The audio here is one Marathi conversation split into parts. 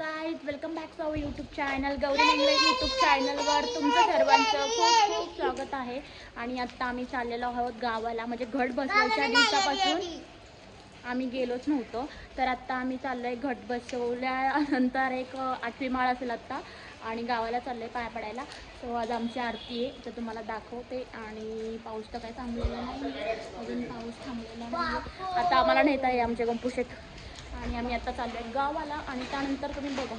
Guys welcome back to our YouTube channel Gauri English YouTube चॅनलवर तुमचं सर्वांचं खूप खूप स्वागत आहे. आणि आत्ता आम्ही चाललेलो आहोत गावाला म्हणजे घट बसवायच्या दिवसापासून. आम्ही गेलोच नव्हतो. तर आत्ता आम्ही चाललोय घट बसवल्यानंतर एक आठवी माळ असेल आत्ता आणि गावाला चाललोय पाया पडायला. सो आज आमची आरती आहे तर तुम्हाला दाखवते. आणि पाऊस तर काय थांबलेला नाही. अजून पाऊस थांबलेला नाही. आता आम्हाला नेता आहे आमचे गंपूशेत आणि आम्ही आता चाललोय गावाला आणि त्यानंतर तुम्ही बघा.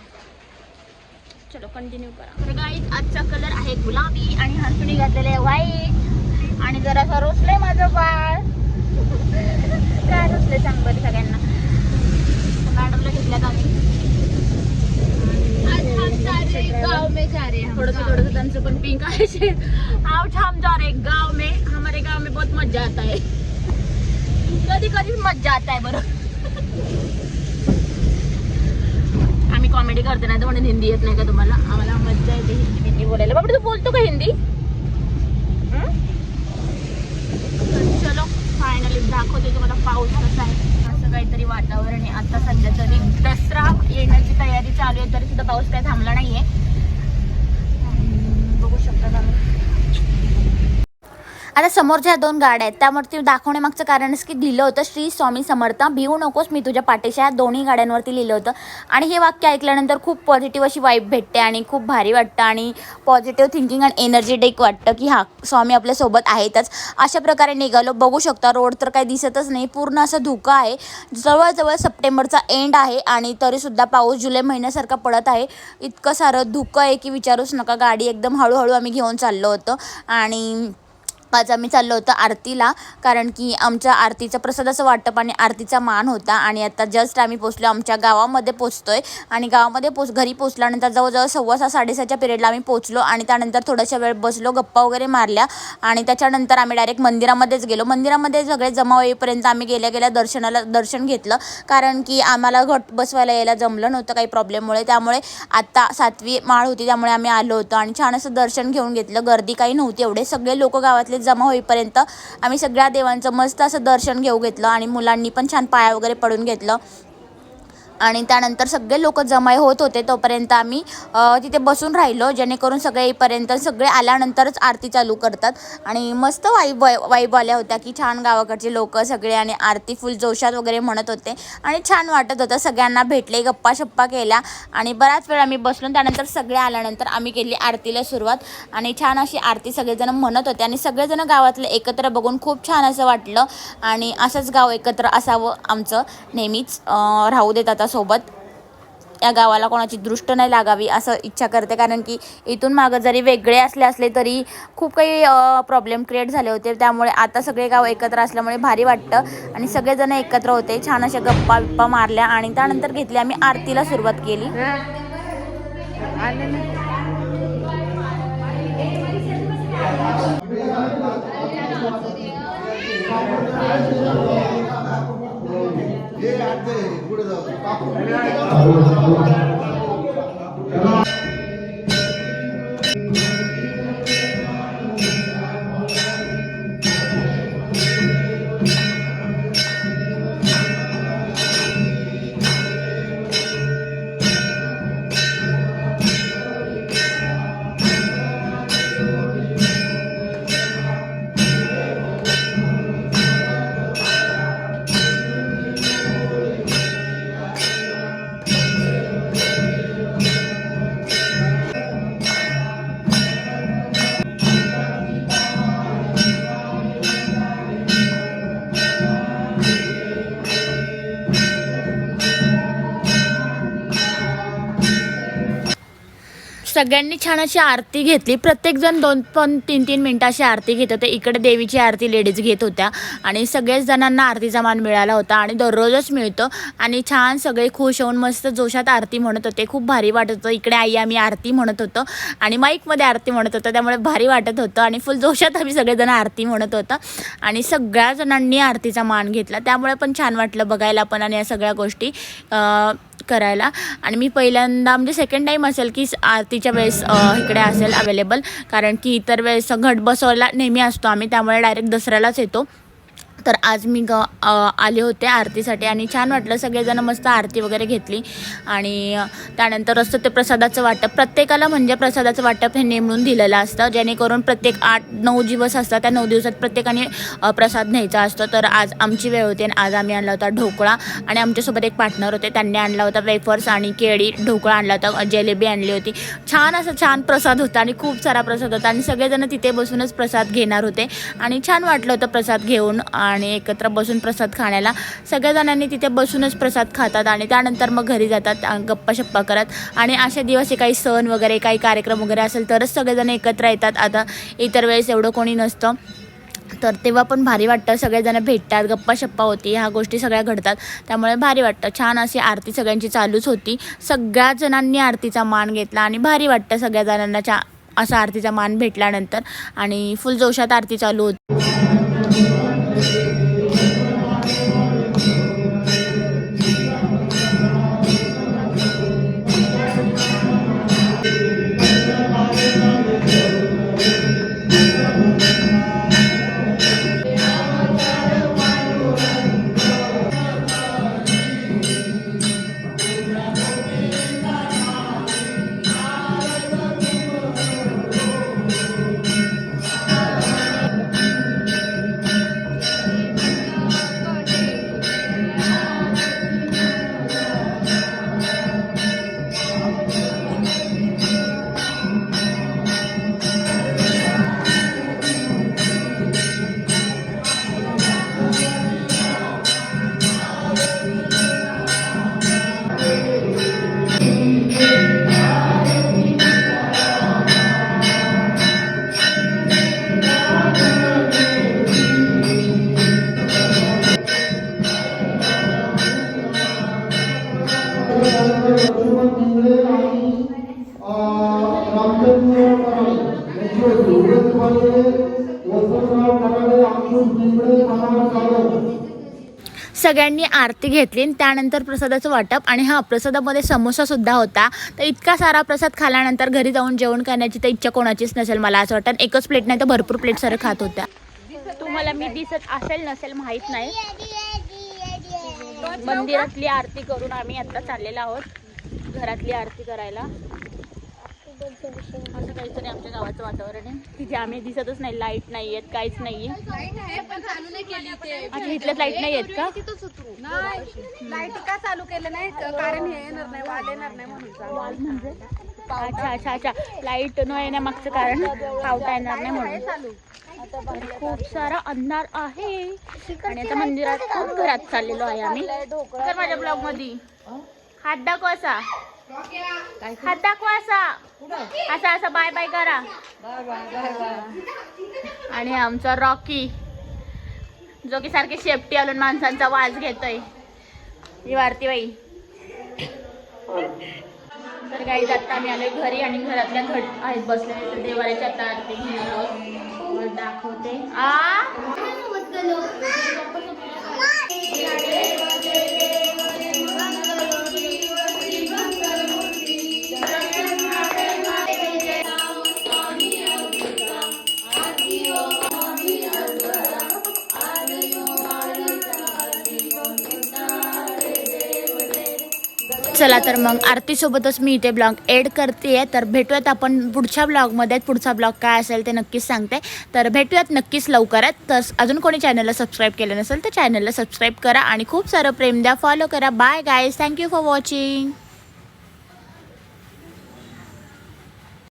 चलो कंटिन्यू करा. तर गाईज आजचा कलर आहे गुलाबी आणि हरसुणी घातलेले आहे व्हाईट आणि जरासा रोसलंय माझं बाळ. काय रोसले सांग बरं सगळ्यांना. मॅडमला घेतल्यात आम्ही. गाँव में जा रहे हैं थोडस थोडस त्यांचं पण पिंक आहे. आओ हम जा रहे हैं गांव में. हमारे गांव में बहुत मजा आता है कधी कधी मजा आता है बरं. आम्ही कॉमेडी करते नाही तर म्हणून हिंदी येत नाही का तुम्हाला? आम्हाला मज्जा येते हिंदी हिंदी बोलायला. बाबा तू बोलतो का हिंदी? तर चलो फायनली दाखवते तुम्हाला पाऊस कसा आहे. असं काहीतरी वातावरण आहे. आता सध्या तरी दसरा येण्याची तयारी चालू आहे तरी सुद्धा पाऊस काही थांबला नाहीये. आहे बघू शकता तुम्ही. आता समोरच्या दोन गाड्या आहेत. त्यावरती दाखवण्यामागचं कारण असं की लिहिलं होतं श्री स्वामी समर्थ भिवू नकोस मी तुझ्या पाठीशा या दोन्ही गाड्यांवरती लिहिलं होतं. आणि हे वाक्य ऐकल्यानंतर खूप पॉझिटिव्ह अशी वाईब भेटते आणि खूप भारी वाटतं आणि पॉझिटिव्ह थिंकिंग आणि एनर्जेटिक वाटतं की हा स्वामी आपल्यासोबत आहेतच. अशा प्रकारे निघालो. बघू शकता रोड तर काही दिसतच नाही. पूर्ण असं धुकं आहे. जवळजवळ सप्टेंबरचा एंड आहे आणि तरीसुद्धा पाऊस जुलै महिन्यासारखा पडत आहे. इतकं सारं धुकं आहे की विचारूच नका. गाडी एकदम हळूहळू आम्ही घेऊन चाललो होतो. आणि आज आम्ही चाललो होतो आरतीला कारण की आमच्या आरतीचं प्रसादाचं वाटप आणि आरतीचा मान होता आणि आता जस्ट आम्ही पोचलो आमच्या गावामध्ये पोचतोय आणि गावामध्ये पोच घरी पोचल्यानंतर जवळजवळ सव्वा सहा साडेसहाच्या पिरियडला आम्ही पोचलो आणि त्यानंतर थोड्याशा वेळ बसलो गप्पा वगैरे मारल्या आणि त्याच्यानंतर आम्ही डायरेक्ट मंदिरामध्येच गेलो. मंदिरामध्ये सगळे जमा होईपर्यंत आम्ही गेल्या गेल्या दर्शनाला दर्शन घेतलं कारण की आम्हाला घट बसवायला यायला जमलं नव्हतं काही प्रॉब्लेममुळे त्यामुळे आत्ता सातवी माळ होती त्यामुळे आम्ही आलो होतो आणि छान असं दर्शन घेऊन घेतलं. गर्दी काही नव्हती एवढे सगळे लोक गावातले जमा होईपर्यंत आम्ही सगळ्या देवांचं मस्त असं दर्शन घेऊ घेतलं आणि मुलांनी पण छान पाया वगैरे पडून घेतलं. आणि त्यानंतर सगळे लोक जमा होत होते तोपर्यंत आम्ही तिथे बसून राहिलो जेणेकरून सगळे येईपर्यंत सगळे आल्यानंतरच आरती चालू करतात. आणि मस्त वाईब वाईब आल्या होत्या की छान गावाकडचे लोक सगळे आणि आरती फुल जोशात वगैरे म्हणत होते. आणि छान वाटत होतं सगळ्यांना भेटले गप्पा शप्पा केल्या. आणि बराच वेळ आम्ही बसलो त्यानंतर सगळे आल्यानंतर आम्ही केली आरतीला सुरुवात. आणि छान अशी आरती सगळेजण म्हणत होते आणि सगळेजण गावातलं एकत्र बघून खूप छान असं वाटलं. आणि असंच गाव एकत्र असावं आमचं नेहमीच राहू देत आता सोबत या गावाला कोणाची दृष्ट नाही लागावी असं इच्छा करते. कारण की इथून मागं जरी वेगळे असले असले तरी खूप काही प्रॉब्लेम क्रिएट झाले होते. त्यामुळे आता सगळे गाव एकत्र असल्यामुळे भारी वाटतं आणि सगळेजण एकत्र होते. छान अशा गप्पा बिप्पा मारल्या आणि त्यानंतर घेतली आम्ही आरतीला सुरुवात केली. কাপড় सगळ्यांनी छान अशी आरती घेतली. प्रत्येकजण दोन पण तीन तीन मिनटं अशी आरती घेत होते. इकडे देवीची आरती लेडीज घेत होत्या. आणि सगळ्याच जणांना आरतीचा मान मिळाला होता आणि दररोजच मिळतो. आणि छान सगळे खुश होऊन मस्त जोशात आरती म्हणत होते. खूप भारी वाटत होतं. इकडे आई आम्ही आरती म्हणत होतो. आणि माईकमध्ये आरती म्हणत होतो. त्यामुळे भारी वाटत होतं. आणि फुल जोशात आम्ही सगळेजण आरती म्हणत होतं. आणि सगळ्या जणांनी आरतीचा मान घेतला. त्यामुळे पण छान वाटलं बघायला पण आणि या सगळ्या गोष्टी करायला. आणि मी पहिल्यांदा म्हणजे सेकंड टाईम असेल की आरती आरतीच्या वेळेस इकडे असेल अवेलेबल कारण की इतर वेळेस घट बसवायला नेहमी असतो आम्ही त्यामुळे डायरेक्ट दसऱ्यालाच येतो. तर आज मी ग आले होते आरतीसाठी आणि छान वाटलं. सगळेजण मस्त आरती वगैरे घेतली. आणि त्यानंतर असतं ते प्रसादाचं वाटप प्रत्येकाला म्हणजे प्रसादाचं वाटप हे नेमून दिलेलं असतं. जेणेकरून प्रत्येक आठ नऊ दिवस असतात. त्या नऊ दिवसात प्रत्येकाने प्रसाद न्यायचा असतो. तर आज आमची वेळ होती आणि आज आम्ही आणला होता ढोकळा. आणि आमच्यासोबत एक पार्टनर होते. त्यांनी आणला होता वेफर्स आणि केळी ढोकळा आणला होता. जिलेबी आणली होती. छान असा छान प्रसाद होता आणि खूप सारा प्रसाद होता. आणि सगळेजण तिथे बसूनच प्रसाद घेणार होते. आणि छान वाटलं होतं प्रसाद घेऊन. आणि एकत्र बसून प्रसाद खाण्याला. सगळ्या जणांनी तिथे बसूनच प्रसाद खातात आणि त्यानंतर मग घरी जातात गप्पा शप्पा करत आणि अशा दिवशी काही सण वगैरे काही कार्यक्रम वगैरे असेल तरच सगळेजण एकत्र येतात. आता इतर वेळेस एवढं कोणी नसतं. तर तेव्हा पण भारी वाटतं. सगळेजण भेटतात गप्पा शप्पा होती. ह्या गोष्टी सगळ्या घडतात. त्यामुळे भारी वाटतं. छान अशी आरती सगळ्यांची चालूच होती. सगळ्या जणांनी आरतीचा मान घेतला आणि भारी वाटतं सगळ्या जणांना चा असा आरतीचा मान भेटल्यानंतर. आणि फुल जोशात आरती चालू होती. सगळ्यांनी आरती घेतली आणि त्यानंतर प्रसादाचं वाटप आणि हा प्रसादामध्ये समोसासुद्धा होता. तर इतका सारा प्रसाद खाल्यानंतर घरी जाऊन जेवण करण्याची तर इच्छा कोणाचीच नसेल मला असं वाटतं. एकच प्लेट नाही तर भरपूर प्लेट सारं खात होत्या. तुम्हाला मी दिसत असेल नसेल माहीत नाही. मंदिरातली आरती करून आम्ही आता चाललेलो आहोत. घरातली आरती करायला. असं काहीतरी आमच्या गावाचं वातावरण आहे. तिथे आम्ही दिसतच नाही. लाइट नाही आहेत काहीच नाही आहे इथल्यात लाइट नाही आहेत का? लाइट का चालू केलं नाही? कारण हे येणार नाही वाल येणार नाही म्हणून वाल म्हणजे? अच्छा अच्छा अच्छा. लाइट न येण्यामागचं कारण पावता येणार नाही म्हणून. खूप सारा अंधार आहे. आणि आता मंदिरात घरात चाललेलो आहे आम्ही. तर माझ्या ब्लॉगमध्ये हात दाखव असा. हात दाखव असा. असा असा. बाय बाय करा. आणि आमचा रॉकी. जो की सारखी शेपटी आलून माणसांचा वाज घेतोय. ही वारती बाई. तर काही आता आम्ही आलोय घरी आणि घरातल्या घट आहेत बसले तर देवाऱ्याच्या आता आरती घेणार आहोत. दाखवते. आ? चला तर मग आरतीसोबतच मी इथे ब्लॉग एड करते तर भेटूयात आपण पुढच्या ब्लॉगमध्ये. पुढचा ब्लॉग काय असेल ते नक्कीच सांगते. तर भेटूयात नक्कीच लवकरात. तर अजून कोणी चॅनलला सबस्क्राईब केलं नसेल तर चॅनलला सबस्क्राईब करा आणि खूप सारं प्रेम द्या. फॉलो करा. Bye guys thank you for watching